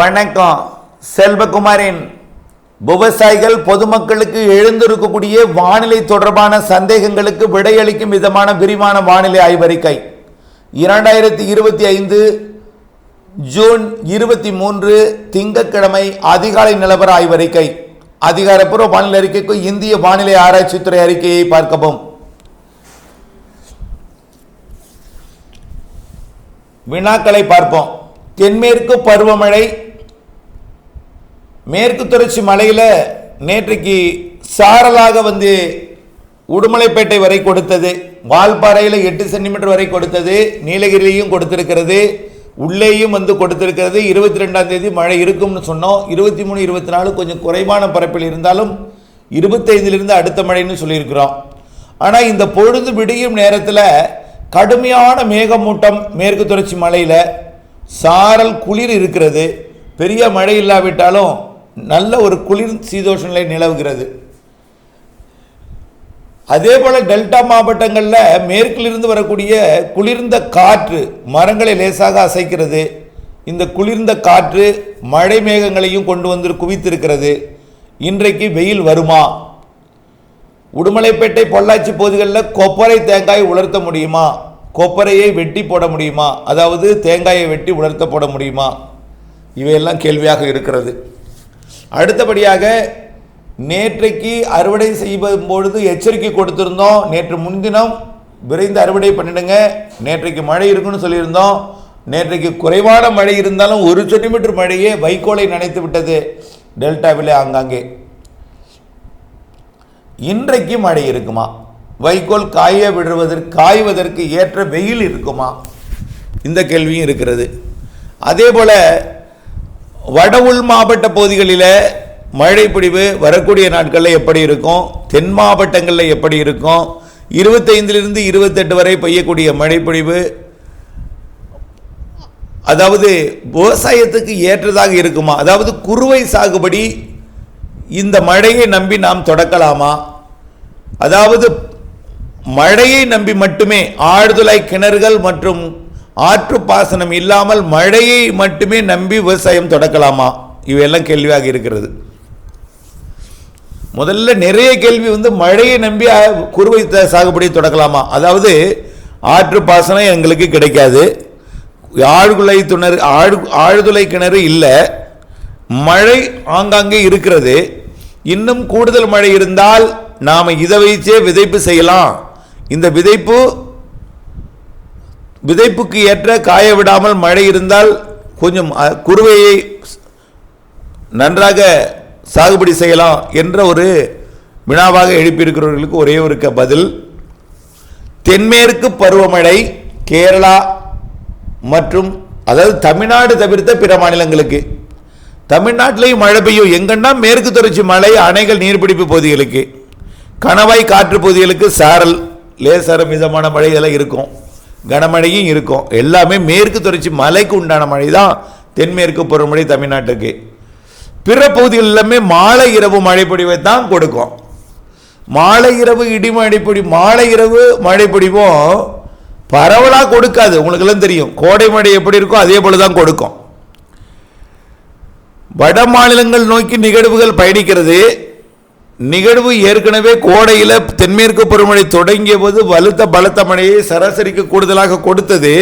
வணக்கம். செல்வகுமாரின் விவசாயிகள் பொதுமக்களுக்கு எழுந்திருக்கக்கூடிய வானிலை தொடர்பான சந்தேகங்களுக்கு விடையளிக்கும் விதமான விரிவான வானிலை ஆய்வறிக்கை. இரண்டாயிரத்தி இருபத்தி ஐந்து ஜூன் இருபத்தி மூன்று திங்கட்கிழமை அதிகாலை நிலவர ஆய்வறிக்கை. அதிகாரப்பூர்வ வானிலை அறிக்கைக்கு இந்திய வானிலை ஆராய்ச்சித்துறை அறிக்கையை பார்க்கவும். வினாக்களை பார்ப்போம். தென்மேற்கு பருவமழை மேற்கு தொடர்ச்சி மலையில் நேற்றைக்கு சாரலாக வந்து உடுமலைப்பேட்டை வரை கொடுத்தது. வால்பாறையில் எட்டு சென்டிமீட்டர் வரை கொடுத்தது. நீலகிரியிலையும் கொடுத்திருக்கிறது. உள்ளேயும் வந்து கொடுத்திருக்கிறது. இருபத்தி ரெண்டாம் தேதி மழை இருக்கும்னு சொன்னோம். இருபத்தி மூணு இருபத்தி நாலு கொஞ்சம் குறைவான பரப்பில் இருந்தாலும் இருபத்தைந்திலிருந்து அடுத்த மழைன்னு சொல்லியிருக்கிறோம். ஆனால் இந்த பொழுது விடியும் நேரத்தில் கடுமையான மேகமூட்டம் மேற்கு தொடர்ச்சி மலையில் சாரல் குளிர் இருக்கிறது. பெரிய மழை இல்லாவிட்டாலும் நல்ல ஒரு குளிர் சீதோஷ நிலை நிலவுகிறது. அதே போல் டெல்டா மாவட்டங்களில் மேற்கிலிருந்து வரக்கூடிய குளிர்ந்த காற்று மரங்களை லேசாக அசைக்கிறது. இந்த குளிர்ந்த காற்று மழை மேகங்களையும் கொண்டு வந்து குவித்திருக்கிறது. இன்றைக்கு வெயில் வருமா? உடுமலைப்பேட்டை பொள்ளாச்சி பகுதிகளில் கொப்பரை தேங்காய் உலர்த்த முடியுமா? கொப்பரையை வெட்டி போட முடியுமா? அதாவது தேங்காயை வெட்டி உலர்த்த போட முடியுமா? இவையெல்லாம் கேள்வியாக இருக்கிறது. அடுத்தபடியாக நேற்றைக்கு அறுவடை செய்யும் பொழுது எச்சரிக்கை கொடுத்திருந்தோம். நேற்று முன்தினம் விரைந்து அறுவடை பண்ணிடுங்க. நேற்றைக்கு மழை இருக்குன்னு சொல்லியிருந்தோம். நேற்றைக்கு குறைவான மழை இருந்தாலும் ஒரு சென்டிமீட்டர் மழையே வைக்கோலை நனைத்து விட்டது டெல்டாவில் ஆங்காங்கே. இன்றைக்கு மழை இருக்குமா? வைக்கோல் காய விடுவதற்கு காய்வதற்கு ஏற்ற வெயில் இருக்குமா? இந்த கேள்வியும் இருக்கிறது. அதே போல வட உள் மாவட்ட பகுதிகளில் மழை பிடிவு வரக்கூடிய நாட்களில் எப்படி இருக்கும்? தென் மாவட்டங்களில் எப்படி இருக்கும்? இருபத்தைந்திலிருந்து இருபத்தெட்டு வரை பெய்யக்கூடிய மழைப்பொழிவு அதாவது விவசாயத்துக்கு ஏற்றதாக இருக்குமா? அதாவது குறுவை சாகுபடி இந்த மழையை நம்பி நாம் தொடக்கலாமா? அதாவது மழையை நம்பி மட்டுமே ஆழ்துளை கிணறுகள் மற்றும் ஆற்று பாசனம் இல்லாமல் மழையை மட்டுமே நம்பி விவசாயம் தொடக்கலாமா? இவையெல்லாம் கேள்வியாக இருக்கிறது. முதல்ல நிறைய கேள்வி வந்து மழையை நம்பி குறுவை சாகுபடி தொடக்கலாமா? அதாவது ஆற்று பாசனம் எங்களுக்கு கிடைக்காது. ஆழ்குலை துணர் ஆழ் ஆழ்துளை கிணறு இல்லை. மழை ஆங்காங்கே இருக்கிறது. இன்னும் கூடுதல் மழை இருந்தால் நாம் இதை வைத்தே விதைப்பு செய்யலாம். இந்த விதைப்பு விதைப்புக்கு ஏற்ற காய விடாமல் மழை இருந்தால் கொஞ்சம் குறுவையை நன்றாக சாகுபடி செய்யலாம் என்ற ஒரு வினாவாக எழுப்பியிருக்கிறவர்களுக்கு ஒரே ஒரு க- பதில். தென்மேற்கு பருவமழை கேரளா மற்றும் அதாவது தமிழ்நாடு தவிர்த்த பிற மாநிலங்களுக்கு. தமிழ்நாட்டிலையும் மழை பெய்யும். எங்கன்னா மேற்கு தொடர்ச்சி மலை அணைகள் நீர்பிடிப்பு பகுதிகளுக்கு. கணவாய் காற்று பகுதிகளுக்கு சாரல் லேசர மிதமான மழை இதெல்லாம் இருக்கும். கனமழையும் இருக்கும். எல்லாமே மேற்கு தொடர்ச்சி மலைக்கு உண்டான மழை தான் தென்மேற்கு பருவமழை தமிழ்நாட்டுக்கு. பிற பகுதிகள் எல்லாமே மாலை இரவு மழைப்பொழிவை தான் கொடுக்கும். மாலை இரவு இடிமழைப்பொடி மாலை இரவு மழைப்பொழிவும் பரவலாக கொடுக்காது. உங்களுக்கெல்லாம் தெரியும். கோடை மழை எப்படி இருக்கோ அதே போல தான் கொடுக்கும். வட மாநிலங்கள் நோக்கி நிகழ்வுகள் பயணிக்கிறது. நிகழ்வு ஏற்கனவே கோடையில் தென்மேற்கு பருவமழை தொடங்கிய போது வலுத்த பலத்த மழையை சராசரிக்கு கூடுதலாக கொடுத்தது.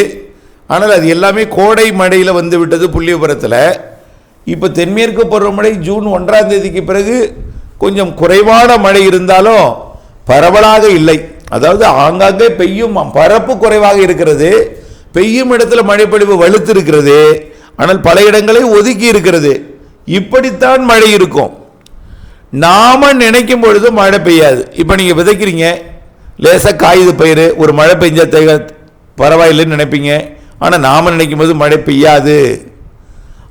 ஆனால் அது எல்லாமே கோடை மழையில் வந்து விட்டது புள்ளிவிபரத்தில். இப்போ தென்மேற்கு பருவமழை ஜூன் ஒன்றாம் தேதிக்கு பிறகு கொஞ்சம் குறைவான மழை இருந்தாலும் பரவலாக இல்லை. அதாவது ஆங்காங்கே பெய்யும் பரப்பு குறைவாக இருக்கிறது. பெய்யும் இடத்துல மழைப்பொழிவு வலுத்து இருக்கிறது ஆனால் பல இடங்களை ஒதுக்கி இருக்கிறது. இப்படித்தான் மழை இருக்கும். நாம நினைக்கும் பொழுது மழை பெய்யாது. இப்போ நீங்கள் விதைக்கிறீங்க லேசாக காயுது பயிர் ஒரு மழை பெஞ்சா தேக பரவாயில்லைன்னு நினைப்பீங்க. ஆனால் நாம நினைக்கும் போது மழை பெய்யாது.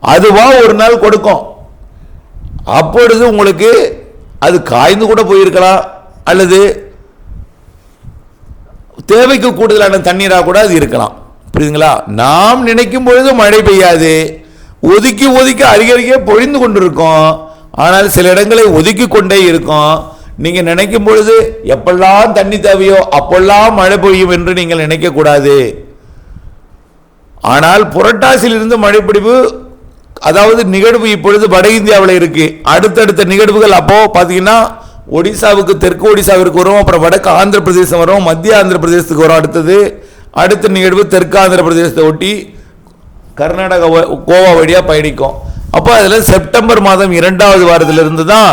அதுவா ஒரு நாள் கொடுக்கும். அப்பொழுது உங்களுக்கு அது காய்ந்து கூட போயிருக்கலாம். அல்லது தேவைக்கு கூடுதலான தண்ணீராக கூட அது இருக்கலாம். புரியுதுங்களா? நாம் நினைக்கும் பொழுது மழை பெய்யாது. ஒதுக்கி ஒதுக்கி அருகருகே பொழிந்து கொண்டிருக்கும். ஆனால் சில இடங்களை ஒதுக்கி கொண்டே இருக்கும். நீங்கள் நினைக்கும் பொழுது எப்பெல்லாம் தண்ணி தேவையோ அப்பெல்லாம் மழை பெய்யும் என்று நீங்கள் நினைக்கக்கூடாது ஆனால் புரட்டாசியிலிருந்து மழைப்பிடிவு அதாவது நிகழ்வு இப்பொழுது வட இந்தியாவில் இருக்குது அடுத்தடுத்த நிகழ்வுகள் அப்போது பார்த்தீங்கன்னா ஒடிசாவுக்கு தெற்கு ஒடிசாவிற்கு வரும் அப்புறம் வடக்கு ஆந்திர பிரதேசம் வரும் மத்திய ஆந்திர பிரதேசத்துக்கு வரும். அடுத்தது அடுத்த நிகழ்வு தெற்கு ஆந்திர பிரதேசத்தை ஒட்டி கர்நாடகா கோவா வழியாக பயணிக்கும். அப்போ அதில் செப்டம்பர் மாதம் இரண்டாவது வாரத்திலிருந்து தான்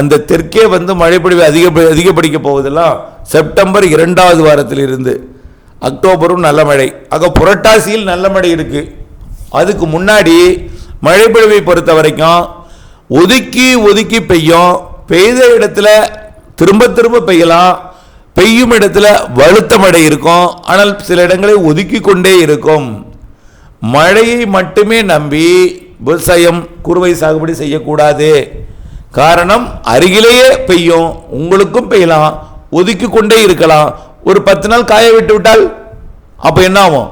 அந்த தெற்கே வந்து மழைப்பொழிவு அதிக அதிகப்படிக்க போவதெல்லாம் செப்டம்பர் இரண்டாவது வாரத்திலிருந்து அக்டோபரும் நல்ல மழை. ஆக புரட்டாசியில் நல்ல மழை இருக்குது அதுக்கு முன்னாடி மழைப்பொழிவை பொறுத்த வரைக்கும் ஒதுக்கி ஒதுக்கி பெய்யும். பெய்த இடத்துல திரும்ப திரும்ப பெய்யலாம். பெய்யும் இடத்துல வலுத்த மழை இருக்கும். ஆனால் சில இடங்களில் ஒதுக்கி கொண்டே இருக்கும். மழையை மட்டுமே நம்பி விவசாயம் குறுவை சாகுபடி செய்யக்கூடாது. காரணம் அருகிலேயே பெய்யும் உங்களுக்கும் பெய்யலாம் ஒதுக்கி கொண்டே இருக்கலாம். ஒரு பத்து நாள் காய விட்டு விட்டால் அப்போ என்ன ஆகும்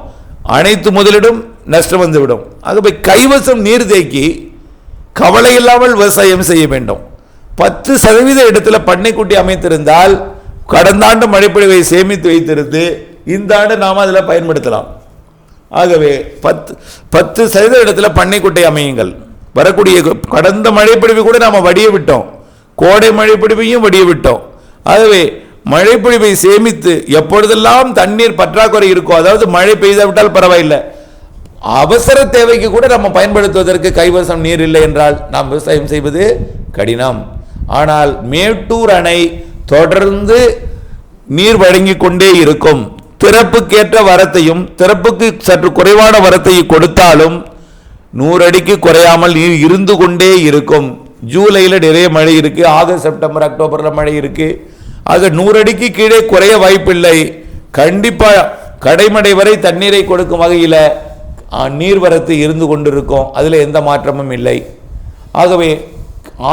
அனைத்து முதலிடும் நஷ்டம் வந்துவிடும். ஆகவே கைவசம் நீர் தேக்கி கவலை இல்லாமல் விவசாயம் செய்ய வேண்டும். பத்து சதவீத இடத்துல பண்ணைக்குட்டி அமைத்திருந்தால் கடந்த ஆண்டு மழைப்பொழிவை சேமித்து வைத்திருந்து இந்த ஆண்டு நாம் அதில் பயன்படுத்தலாம். ஆகவே பத்து பத்து சதவீத இடத்துல பண்ணைக்குட்டை அமையுங்கள். வரக்கூடிய கடந்த மழைப்பொழிவு கூட நாம் வடிய விட்டோம். கோடை மழைப்பொழிவையும் வடிய விட்டோம். ஆகவே மழைப்பொழிவை சேமித்து எப்பொழுதெல்லாம் தண்ணீர் பற்றாக்குறை இருக்கோ அதாவது மழை பெய்தாவிட்டால் பரவாயில்லை அவசர தேவைக்கு கூட நம்ம பயன்படுத்துவதற்கு கைவசம் நீர் இல்லை என்றால் நாம் விவசாயம் செய்வது கடினம். ஆனால் மேட்டூர் அணை தொடர்ந்து நீர் வழங்கிக் கொண்டே இருக்கும். திறப்புக்கேற்ற வரத்தையும் திறப்புக்கு சற்று குறைவான வரத்தை கொடுத்தாலும் நூறு அடிக்கு குறையாமல் நீர் இருந்து கொண்டே இருக்கும். ஜூலையில் நிறைய மழை இருக்கு ஆகஸ்ட் செப்டம்பர் அக்டோபரில் மழை இருக்குது ஆக நூறு அடிக்கு கீழே குறைய வாய்ப்பில்லை. கண்டிப்பாக கடைமடை வரை தண்ணீரை கொடுக்கும் வகையில் நீர்வரத்து இருந்து கொண்டிருக்கும். அதில் எந்த மாற்றமும் இல்லை. ஆகவே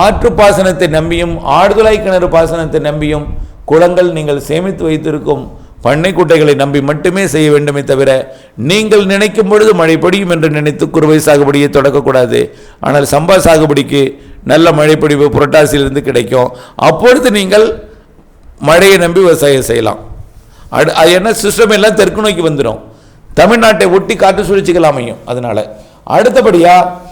ஆற்று பாசனத்தை நம்பியும் ஆடுதுளை கிணறு பாசனத்தை நம்பியும் குளங்கள் நீங்கள் சேமித்து வைத்திருக்கும். பண்ணை குட்டைகளை நம்பி மட்டுமே செய்ய வேண்டுமே தவிர நீங்கள் நினைக்கும் பொழுது மழை பொடியும் என்று நினைத்து குறுவை சாகுபடியை தொடக்கக்கூடாது. ஆனால் சம்பா சாகுபடிக்கு நல்ல மழைப்பொடிவு புரட்டாசியிலிருந்து கிடைக்கும். அப்பொழுது நீங்கள் மழையை நம்பி விவசாயம் செய்யலாம். அடு அது என்ன சிஸ்டம் எல்லாம் தெற்கு நோக்கி வந்துடும் தமிழ்நாட்டை ஒட்டி காற்று சுழற்சிகள் அமையும் அதனால். அடுத்தபடியாக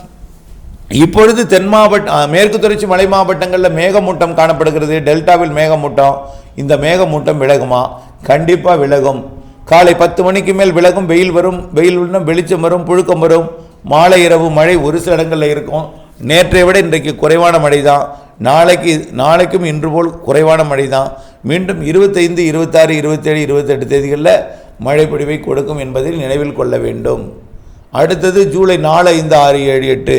இப்பொழுது தென் மாவட்ட மேற்கு தொடர்ச்சி மலை மாவட்டங்களில் மேகமூட்டம் காணப்படுகிறது. டெல்டாவில் மேகமூட்டம் இந்த மேகமூட்டம் விலகுமா? கண்டிப்பாக விலகும். காலை பத்து மணிக்கு மேல் விலகும் வெயில் வரும் வெயில் உள்ள வெளிச்சம் வரும் புழுக்கம் வரும். மாலை இரவு மழை ஒரு சில இடங்களில் இருக்கும். நேற்றை விட இன்றைக்கு குறைவான மழை தான் நாளைக்கு நாளைக்கும் இன்று போல் குறைவான மழை தான் மீண்டும் இருபத்தைந்து இருபத்தாறு இருபத்தேழு இருபத்தெட்டு தேதிகளில் மழை பொழிவை கொடுக்கும் என்பதில் நினைவில் கொள்ள வேண்டும். அடுத்தது ஜூலை நாலு ஐந்து ஆறு ஏழு எட்டு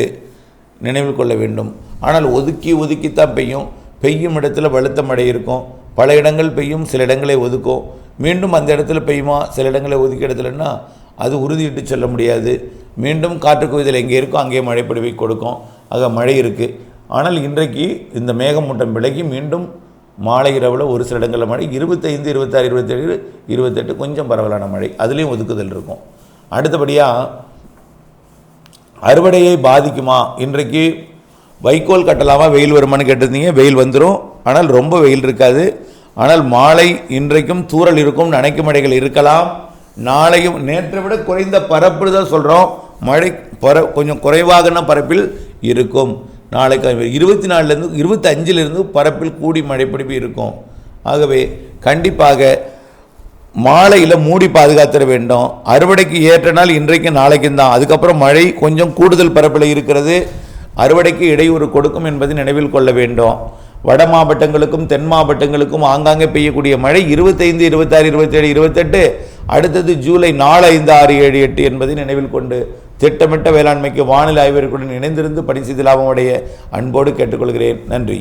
நினைவில் கொள்ள வேண்டும். ஆனால் ஒதுக்கி ஒதுக்கி தான் பெய்யும். பெய்யும் இடத்துல வலுத்த மழை இருக்கும். பல இடங்கள் பெய்யும் சில இடங்களை ஒதுக்கும் மீண்டும் அந்த இடத்துல பெய்யுமா சில இடங்களை ஒதுக்கி இடத்துலன்னா அது உறுதியிட்டு சொல்ல முடியாது. மீண்டும் காற்று குவிதல் எங்கே இருக்கோ அங்கே மழை கொடுக்கும். ஆக மழை இருக்குது ஆனால் இன்றைக்கு இந்த மேகமூட்டம் விலகி மீண்டும் மாலை இரவில் ஒரு சில இடங்களில் மழை. இருபத்தைந்து இருபத்தாறு இருபத்தேழு இருபத்தெட்டு கொஞ்சம் பரவலான மழை. அதுலேயும் ஒதுக்குதல் இருக்கும். அடுத்தபடியாக அறுவடையை பாதிக்குமா? இன்றைக்கு வைக்கோல் கட்டலாமா? வெயில் வருமான்னு கேட்டிருந்தீங்க. வெயில் வந்துடும் ஆனால் ரொம்ப வெயில் இருக்காது. ஆனால் மாலை இன்றைக்கும் தூறல் இருக்கும் நனைக்கும் மழைகள் இருக்கலாம். நாளையும் நேற்றை விட குறைந்த பரப்பு தான் சொல்கிறோம் மழை பர கொஞ்சம் குறைவாகன பரப்பில் இருக்கும். நாளைக்கு இருபத்தி நாலுலேருந்து இருபத்தி அஞ்சிலிருந்து பரப்பில் கூடி மழைப்பிடிப்பு இருக்கும். ஆகவே கண்டிப்பாக மாலையில் மூடி பாதுகாத்திட வேண்டும். அறுவடைக்கு ஏற்ற நாள் இன்றைக்கும் நாளைக்கும் தான். அதுக்கப்புறம் மழை கொஞ்சம் கூடுதல் பரப்பில் இருக்கிறது. அறுவடைக்கு இடையூறு கொடுக்கும் என்பதை நினைவில் கொள்ள வேண்டும். வட மாவட்டங்களுக்கும் தென் மாவட்டங்களுக்கும் ஆங்காங்கே பெய்யக்கூடிய மழை இருபத்தைந்து இருபத்தாறு இருபத்தேழு இருபத்தெட்டு அடுத்தது ஜூலை நாலு ஐந்து ஆறு ஏழு எட்டு என்பதை நினைவில் கொண்டு திட்டமிட்ட வேளாண்மைக்கு வானிலை ஆய்வர்களுடன் இணைந்திருந்து பணி செய்து லாபம் அன்போடு கேட்டுக்கொள்கிறேன். நன்றி.